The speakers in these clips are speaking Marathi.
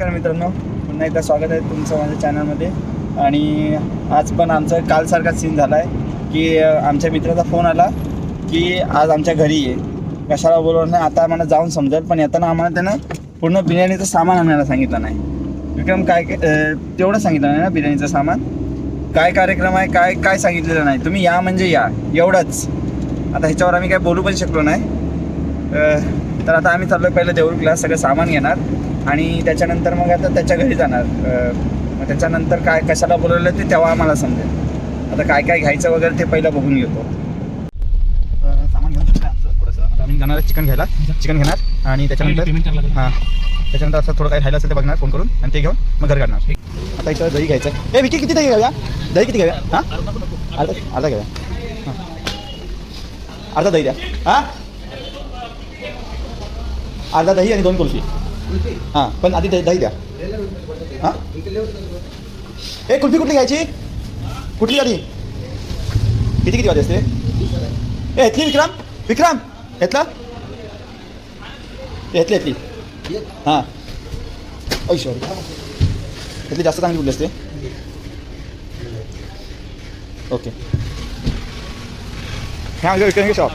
नमस्कार मित्रांनो पुन्हा एकदा स्वागत आहे तुमचं माझ्या चॅनलमध्ये आणि आज पण आमचं कालसारखा सीन झाला आहे की आमच्या मित्राचा फोन आला की आज आमच्या घरी ये. कशाला बोलवलं नाही आता आम्हाला जाऊन समजेल पण येताना आम्हाला त्यानं पूर्ण बिर्याणीचं सामान आणायला सांगितलं नाही. विक्रम काय काय- तेवढं सांगितलं नाही ना बिर्याणीचं सामान? काय कार्यक्रम आहे काय काय सांगितलेलं नाही? तुम्ही या म्हणजे या एवढंच. आता ह्याच्यावर आम्ही काय बोलू पण शकलो नाही. तर आता आम्ही चाललो पहिलं क्लास सगळं सामान घेणार. आणि त्याच्यानंतर मग आता त्याच्या घरी जाणार. मग त्याच्यानंतर काय कशाला बोलवलं ते तेव्हा आम्हाला समजेल. आता काय काय घ्यायचं वगैरे ते पहिलं बघून घेतो. सामान घेऊन थोडंसं. आम्ही जाणार चिकन घ्यायला. चिकन घेणार. आणि त्याच्यानंतर. हां. त्याच्यानंतर असं थोडं काही राहिलं असेल ते बघणार फोन करून. आणि ते घेऊन मग घर काढणार. आता इथं दही घ्यायचं ए विकी किती दही घेऊया? दही किती घेऊया? हां? अर्धा अर्धा घेऊया. हां. अर्धा दही द्या. हां? अर्धा दही आणि दोन कुल्फी. हां पण आधी दही दही द्या. हां? ए कुल्फी कुठली घ्यायची? कुठली आधी किती किती वाजे असते? ए घेतली विक्रम? विक्रम घेतला? घेतली घेतली. हां. ऐश्वर घेतली जास्त चांगली कुठली असते? ओके. ह्या विक्रम शॉप.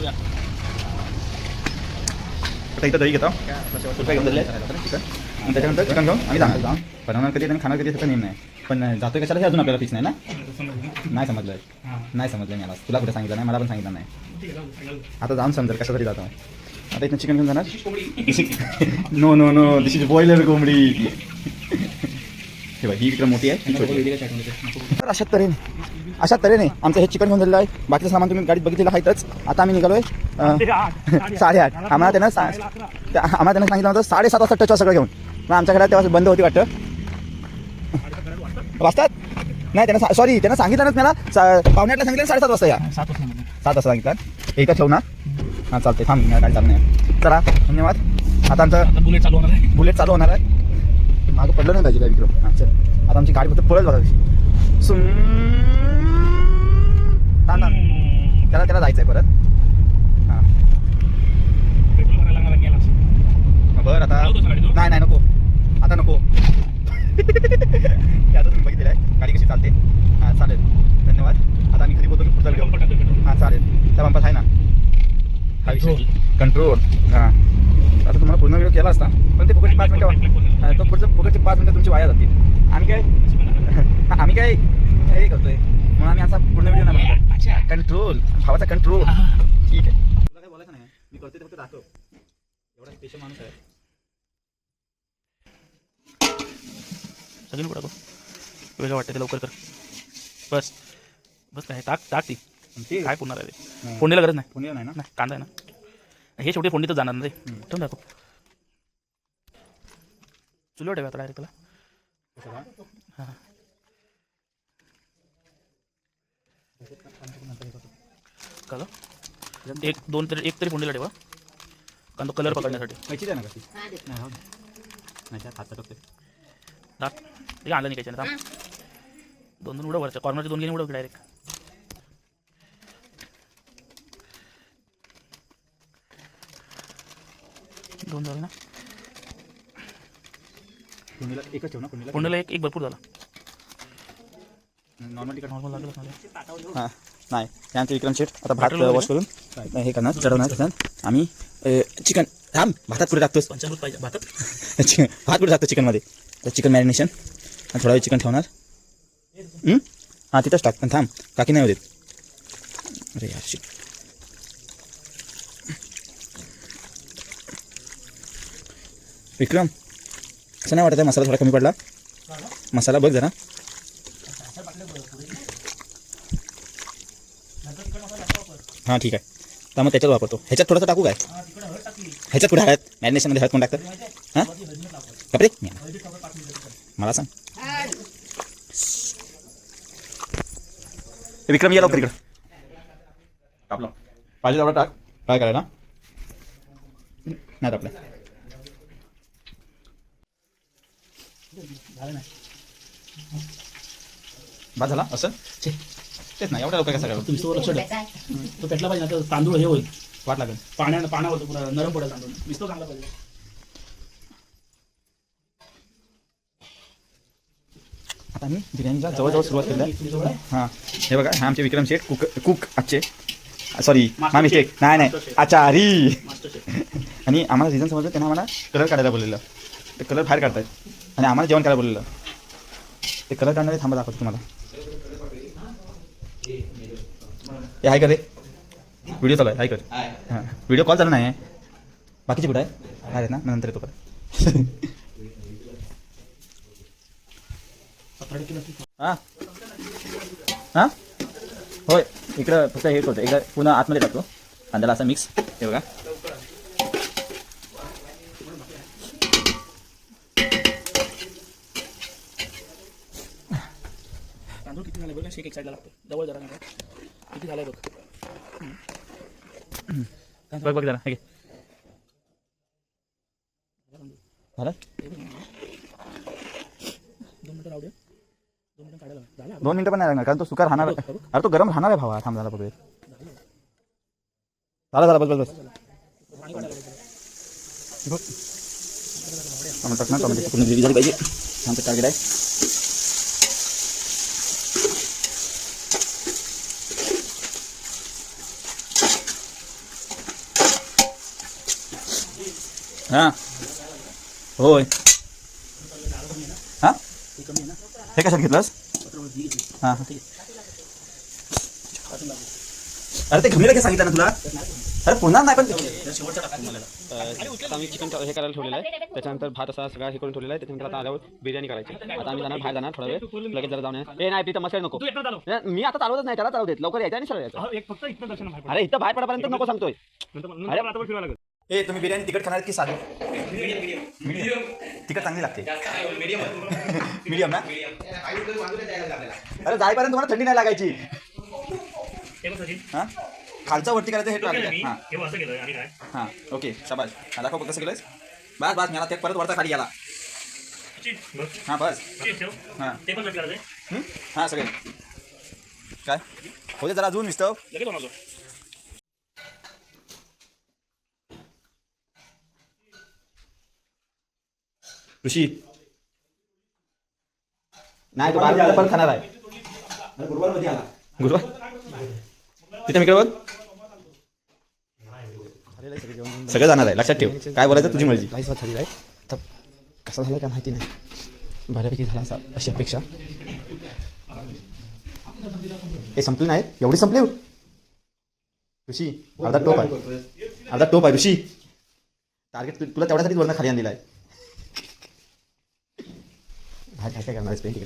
आता इथं दही घेतो रुपये घेऊन दिले चिकन आणि त्याच्यानंतर चिकन घेऊन आम्ही जाणार जाऊन बनवणार कधी आणि खाणार कधी त्याचा नेम नाही. पण जातोय कशाला हे अजून आपल्याला फिक्स नाही ना? नाही समजलं नाही समजलं मला. तुला कुठे सांगितलं नाही? मला पण सांगितलं नाही. आता जाऊन समजेल कशासाठी जातो आता इथं चिकन घेऊन जाणार? No no no this is boiler कोंबडी. हे बघ ही विक्रम मोठी आहे. ही छोटी आहे. तर अशा तऱ्हेने अशा तऱ्हेने आमचं हे चिकन घेऊन झालेलं आहे. बाकीचं सामान तुम्ही गाडीत बघितलेलं आहेतच. आता आम्ही निघालोय अं, साडेआठ आम्हाला त्यानं सा त्या- आम्हाला त्यानं सांगितलं होतं साडेसात वाजता टच सगळं घेऊन. मग आमच्या घरात तेव्हा बंद होती वाटतं. वाजतात? नाही त्यानं सॉरी त्यानं सांगितलं ना. मला पावणे आठला सांगितलं साडेसात वाजता या. सात वाजता. सात वाजता सांगितलं. एकदा ठेवू ना? हां चालते थांब गाडी चालू नाही. चला धन्यवाद. आता आमचं आता बुलेट चालू होणार आहे. बुलेट चालू होणार आहे. मागं पडलं नाही पाहिजे काय विक्रम हां चल. आता आमची गाडी फक्त पळत बघा कशी सुम. थांब थांब. त्याला त्याला जायचं आहे परत. हां. बरं आता ना? नाही नाही नको. आता नको. आता तुम्ही बघितलेलं आहे. गाडी कशी चालते? हां चालेल. धन्यवाद. आता आम्ही घरी बोलतो की पुढचा व्हिडिओ. हां चालेल. त्या पंपात आहे ना? हा विषय. कंट्रोल हां. केला असता पण ते फुकटचे पाच मिनिटं तो पुढचं फुकटचे पाच मिनिटं तुमची वाया जातील. आम्ही काय हा, आम्ही काय हे करतोय. म्हणून आम्ही असा पूर्ण व्हिडिओ नाही कंट्रोल भावाचा कंट्रोल ठीक आहे. तुला काय बोलायचं नाही? मी करते ते फक्त दाखव. एवढा स्पेशल माणूस आहे. सगळी टाकू वेगळं वाटतं ते लवकर कर. बस. बस काय टाक टाक ती. काय पुरणार आहे ते? नाही. फोडणीला गरज नाही. नाही ना? नाही कांदा आहे ना? हे शेवटी फोडणीतच जाणार ना रे. ठेवून दाखव. चुलीवर ठेवा आता डायरेक्ट त्याला हां. का? एक दोन तरी एक तरी फोडणीला ठेवा कारण तो कलर पकडण्यासाठी. कैची द्या ना कशी? नाही हो. नाही त्यात हात टाकते दात. हे आणलं नाही काही ना दोन दोन उडव वरच्या कॉर्नरचे दोन गेले उडव डायरेक्ट दोन झाले ना? पुणेला एकच ठेव ना एक एक भरपूर झाला. नॉर्मल तिकट नॉर्मल लागलं हां नाही. आमचे विक्रम शेठ. आता भात वॉश करून हे करणार चढवणार त्याच्यात. आम्ही चिकन थांब भातात कुठे टाकतोस. पंचामृत पाहिजे भातात. चिकन भात कुठे टाकतो चिकनमध्ये तर चिकन मॅरिनेशन आणि थोडा वेळ चिकन ठेवणार. हं? हां तिथंच टाक पण थांब काकी नाही होते. अरे यार शिक विक्रम असं नाही वाटत आहे मसाला थोडा कमी पडला. मसाला बघ जरा. हां ठीक आहे. तर मग त्याच्यात वापरतो. ह्याच्यात थोडंसं टाकू काय? ह्याच्यात कुठे हळद? मॅरिनेशनमध्ये हळद कोण टाकतं? हां? कपडे? मला सांग. विक्रम या लवकर इकडं. टाकलं पाहिजे तेवढा टाक. काय करायला? नाही टाकलं बाद झाला? असं? छे, तेच नाही एवढ्या लवकर कसं करायला तुम्ही तो लक्ष ठेवा तो पेटला पाहिजे ना तर तांदूळ हे होईल. वाट लागेल. पाण्यानं पाण्यावर पुरा नरम पडेल तांदूळ. दिसतो चांगला पाहिजे. आता आम्ही बिर्याणीला जवळजवळ सुरुवात केली आहे. हां. हे बघा हा आमचे विक्रम शेठ कुक कुक आजचे. सॉरी मा मिस्टेक नाही नाही. आचारी. आणि आम्हाला रिझन समजलं त्यांना आम्हाला कलर काढायला बोललेलं. ते कलर बाहेर काढतायत. आणि आम्हाला जेवण करायला बोललेलं. ते कलर काढणारे थांबा दाखवतो तुम्हाला. हे हाय कर रे? व्हिडिओ चालू आहे हाय कर हां. व्हिडिओ कॉल चालू नाही. आहे बाकीचे कुठं आहे? आहेत ना मग नंतर येतो परत. हां. हां? होय इकडं फक्त हे करतो एकदा पुन्हा आतमध्ये टाकतो. कांद्याला असा मिक्स हे बघा. शेक एक साईडला लागतो जवळ जरा नाही का? किती झालंय बघ बघ बघ जरा हे घे. झालं दोन मिनिटं राहू दे दोन मिनिटं काढायला लाव. झालं दोन मिनिटं पण नाही लागणार कारण तो सुकार राहणार आहे. अरे तो गरम राहणार आहे भावा थांब झाला बघूया झाला झाला बस बस बस ना पूर्ण ग्रेव्ही झाली पाहिजे छान टार्गेट आहे हां. होय. हां? हे कशात घेतलंस? हां. अरे ते घमीला काय सांगितलं ना तुला? अरे पुन्हा नाही पण आता आम्ही चिकन हे करायला ठेवलेलं आहे. त्याच्यानंतर भात असा सगळा हे करून ठेवलेला आहे. त्याच्यानंतर आता आल्यावर बिर्याणी करायची. आता आम्ही जाणार बाहेर जाणार थोडा वेळ. लगेच जरा जाऊन ये नाही प्रीतम मस्कर नको. मी आता चालवतच नाही त्याला चालू देत लवकर यायचं आणि सरळ यायचं. एक फक्त इथनं दर्शन बाहेर अरे इथं बाहेर पडापर्यंत नको सांगतोय. ए तुम्ही बिर्याणी तिखट खाणार की साधी? मीडियम तिखट चांगली लागते. मीडियम. ना? अरे जाईपर्यंत तुम्हाला थंडी नाही लागायची. हे हां? खालचा वरती करायचं हे आहे हां. हे हां ओके शाबाश हा दाखव कसं केलंयस? बस बस मला ते परत वरचा खाली गेला बघ. हां बस. हां. हं? हां सगळे. काय? होते जरा अजून विस्तव ऋषी. नाही तो बारा पण खाणार आहे. गुरुवार? तिथे मी बघ सगळं जाणार आहे लक्षात ठेव. काय बोलायचं तुझी मर्जी. काहीच झालेला आहे. तर कसा झाला काय माहिती नाही. बऱ्यापैकी झाला असा अशी अपेक्षा. हे संपले नाही? एवढी संपले? ऋषी अर्धा टोप आहे. अर्धा टोप आहे ऋषी. टार्गेट तुला तेवढ्यासाठी वरनं खाली आणलेला आहे. हा काय काय करणार पेंट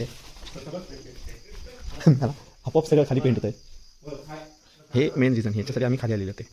मला आपोआप सगळं खाली पेंट होत आहे हे. मेन रिझन ह्याच्यासाठी आम्ही खाली आलेलो ते